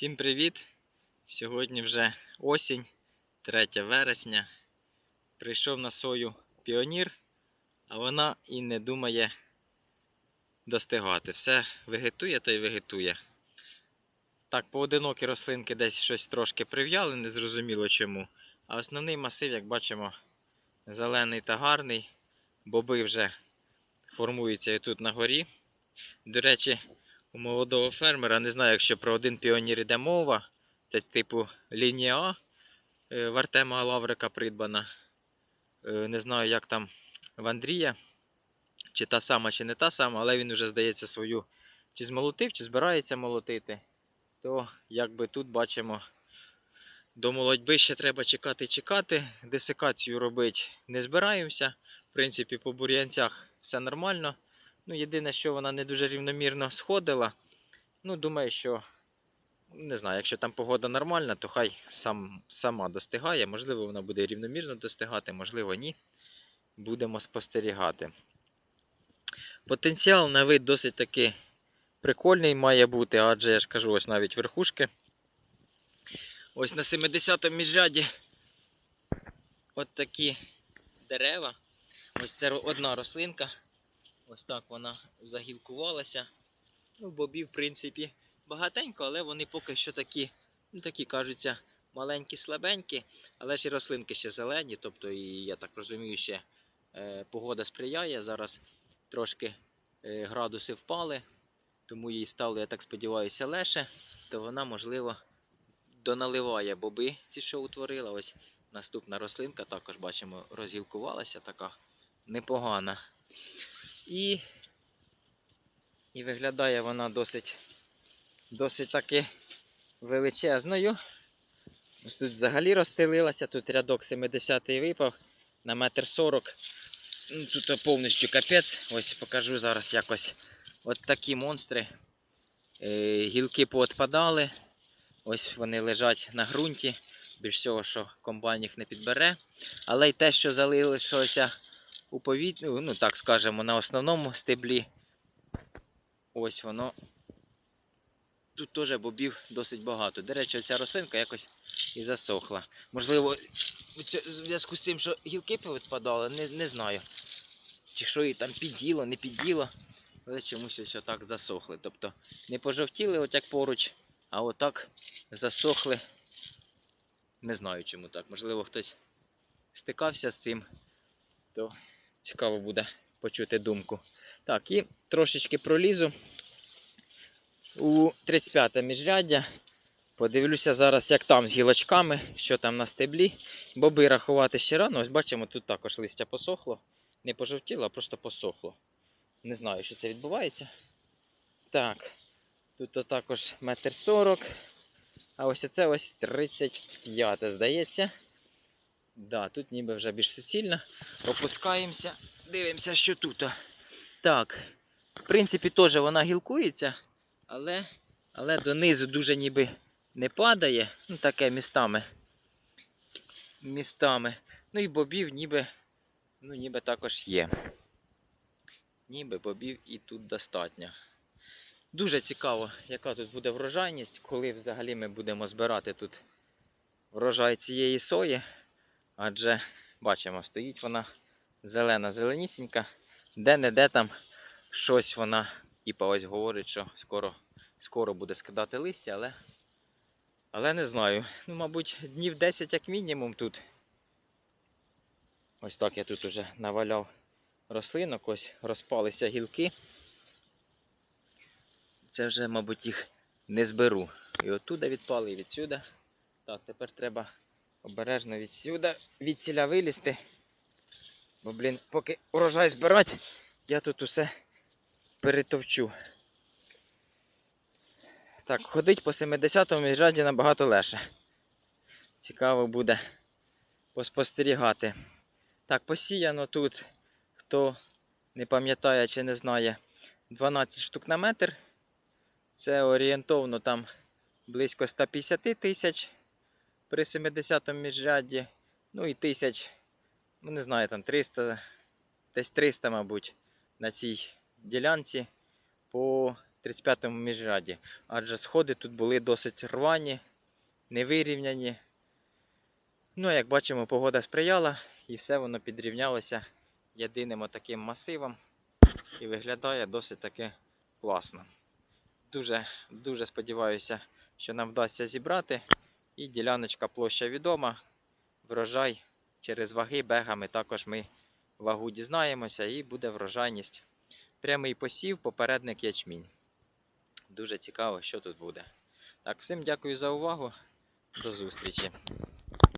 Всім привіт! Сьогодні вже осінь, 3 вересня. Прийшов на сою піонір, а вона і не думає достигати. Все вегетує та й вегетує. Так, поодинокі рослинки десь щось трошки прив'яли, незрозуміло чому. А основний масив, як бачимо, зелений та гарний. Боби вже формуються і тут на горі. До речі, у молодого фермера, не знаю, якщо про один піонір іде мова, це типу лінія А е, в Артема Лаврика придбана. Е, Не знаю, як там в Андрія, чи та сама, чи не та сама, але він вже, здається, свою чи змолотив, чи збирається молотити. То якби тут бачимо, до молодьби ще треба чекати, чекати. Десикацію робити не збираємося. В принципі, по бур'янцях все нормально. Ну, єдине, що вона не дуже рівномірно сходила. Ну, думаю, що не знаю, якщо там погода нормальна, то хай сам, сама достигає. Можливо, вона буде рівномірно достигати, можливо, ні. Будемо спостерігати. Потенціал на вид досить таки прикольний має бути, адже я ж кажу, ось навіть верхушки. Ось на 70-му міжряді от такі дерева. Ось це одна рослинка. Ось так вона загілкувалася. Ну, бобів, в принципі, багатенько, але вони поки що такі, ну такі кажуться, маленькі, слабенькі, але ж і рослинки ще зелені. Тобто, і я так розумію, ще е, погода сприяє. Зараз трошки е, градуси впали, тому їй стало, я так сподіваюся, легше, то вона, можливо, доналиває боби, ці, що утворила. Ось наступна рослинка, також бачимо, розгілкувалася така непогана. І, і виглядає вона досить, досить таки величезною. Ось тут взагалі розстелилася, тут рядок 70-й випав на метр 40. Ну, тут повністю капець. Ось покажу зараз якось от такі монстри. Е, гілки поотпадали. Ось вони лежать на ґрунті. Більш всього, що комбайн їх не підбере. Але й те, що залишилося у повітрі, ну так скажемо, на основному стеблі. Ось воно. Тут теж бобів досить багато. До речі, ця рослинка якось і засохла. Можливо, в зв'язку з тим, що гілки повідпадали, не, не знаю. Чи що її там під'їло, не під'їло. Але чомусь ось отак засохли. Тобто не пожовтіли, от як поруч, а отак засохли. Не знаю чому так. Можливо, хтось стикався з цим, то цікаво буде почути думку. Так, і трошечки пролізу у 35 міжряддя. Подивлюся зараз, як там з гілочками, що там на стеблі. Боби рахувати ще рано. Ось бачимо, тут також листя посохло. Не пожовтіло, а просто посохло. Не знаю, що це відбувається. Так, тут також метр сорок. А ось оце ось 35, здається. Да, тут ніби вже більш суцільно. Опускаємося, дивимося, що тут. Так, в принципі, теж вона гілкується, але, але донизу дуже ніби не падає. Ну, таке містами. Містами. Ну і бобів ніби, ну, ніби також є. Ніби бобів і тут достатньо. Дуже цікаво, яка тут буде врожайність, коли взагалі ми будемо збирати тут врожай цієї сої. Адже бачимо, стоїть вона зелена, зеленісінька, де-не-де там щось вона, типа ось говорить, що скоро, скоро буде скидати листя, але, але не знаю. Ну, мабуть, днів 10 як мінімум тут. Ось так я тут уже наваляв рослинок, ось розпалися гілки. Це вже, мабуть, їх не зберу. І оттуда відпали, і відсюди. Так, тепер треба обережно відсюди, відсіля вилізти. Бо, блін, поки урожай збирати, я тут усе перетовчу. Так, ходить по 70-му міжраді набагато легше. Цікаво буде поспостерігати. Так, посіяно тут, хто не пам'ятає чи не знає, 12 штук на метр. Це орієнтовно там близько 150 тисяч при 70-му міжрядді. Ну і тисяч, ну не знаю, там 300, десь 300, мабуть, на цій ділянці по 35-му міжряді. Адже сходи тут були досить рвані, невирівняні. Ну, як бачимо, погода сприяла і все воно підрівнялося єдиним отаким масивом і виглядає досить таки класно. Дуже, дуже сподіваюся, що нам вдасться зібрати. І діляночка площа відома. Врожай через ваги, бегами також ми вагу дізнаємося і буде врожайність. Прямий посів, попередник ячмінь. Дуже цікаво, що тут буде. Так, всім дякую за увагу. До зустрічі.